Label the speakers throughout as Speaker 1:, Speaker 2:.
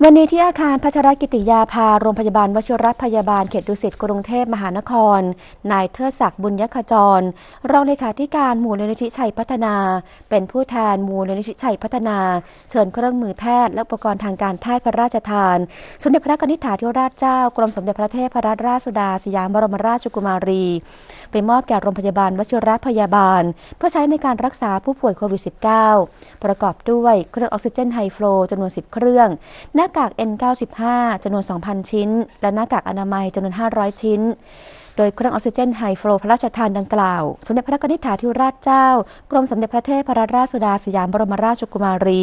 Speaker 1: วันนี้ที่อาคารพัชรกิติยาภา โรงพยาบาลวชิรพยาบาลเขตดุสิตกรุงเทพมหานคร นายเทิดศักดิ์บุญยขจร รองเลขาธิการมูลนิธิชัยพัฒนา เป็นผู้แทนมูลนิธิชัยพัฒนา เชิญเครื่องมือแพทย์และอุปกรณ์ทางการแพทย์พระราชทาน สมเด็จพระนิธิถาธิราชเจ้ากรมสมเด็จพระเทพรัตนราชสุดาสยามบรมราชกุมารี ไปมอบแก่โรงพยาบาลวชิรพยาบาล เพื่อใช้ในการรักษาผู้ป่วยโควิด -19 ประกอบด้วยเครื่องออกซิเจนไฮฟลูจำนวน 10 เครื่องน้ากาก N95 จำนวน 2,000 ชิ้น และหน้ากากอนามัยจำนวน 500 ชิ้น โดยเครื่องออกซิเจนไฮฟลูพระราชทานดังกล่าว สมเด็จพระนิธิถาธิราชเจ้า กรมสมเด็จพระเทพรราชสุดาสยามบรมราชกุมารี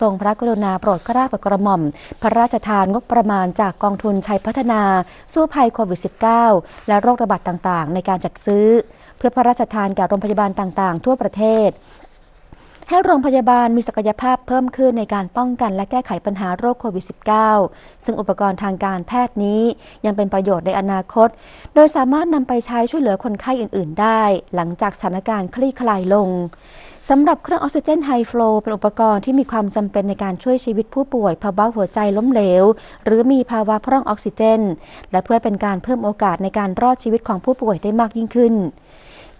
Speaker 1: ทรงพระกรุณาโปรดเกล้าโปรดกระหม่อม พระราชทานงบประมาณจากกองทุนชัยพัฒนา สู้ภัยโควิด -19 และโรคระบาดต่างๆ ในการจัดซื้อ เพื่อพระราชทานแก่โรงพยาบาลต่างๆ ทั่วประเทศ ให้โรงพยาบาลมีศักยภาพเพิ่มขึ้นในการป้องกันและแก้ไขปัญหาโรคโควิด -19 ซึ่งอุปกรณ์ทางการแพทย์นี้ยังเป็นประโยชน์ในอนาคต โดยสามารถนำไปใช้ช่วยเหลือคนไข้อื่น ๆ ได้ หลังจากสถานการณ์คลี่คลายลงสำหรับเครื่องออกซิเจนไฮฟลูเป็นอุปกรณ์ที่มีความจำเป็นในการช่วยชีวิตผู้ป่วยภาวะหัวใจล้มเหลว หรือมีภาวะพร่องออกซิเจน และเพื่อเป็นการเพิ่มโอกาสในการรอดชีวิตของผู้ป่วยได้มากยิ่งขึ้น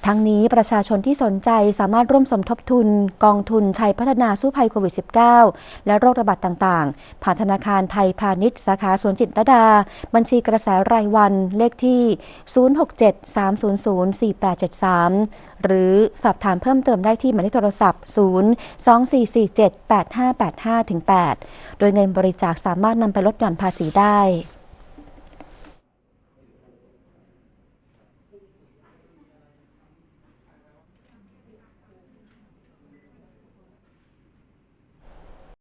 Speaker 1: ทั้งนี้ประชาชนที่สนใจสามารถร่วมสมทบทุน กองทุนชัยพัฒนาสู้ภัยโควิด -19 และโรคระบาดต่างๆ ผ่านธนาคารไทยพาณิชย์ สาขาสวนจิตรดา บัญชีกระแสรายวันเลขที่ 067-300-4873 หรือสอบถามเพิ่มเติมได้ที่หมายเลขโทรศัพท์ 024478585-8 โดยเงินบริจาคสามารถนำไปลดหย่อนภาษีได้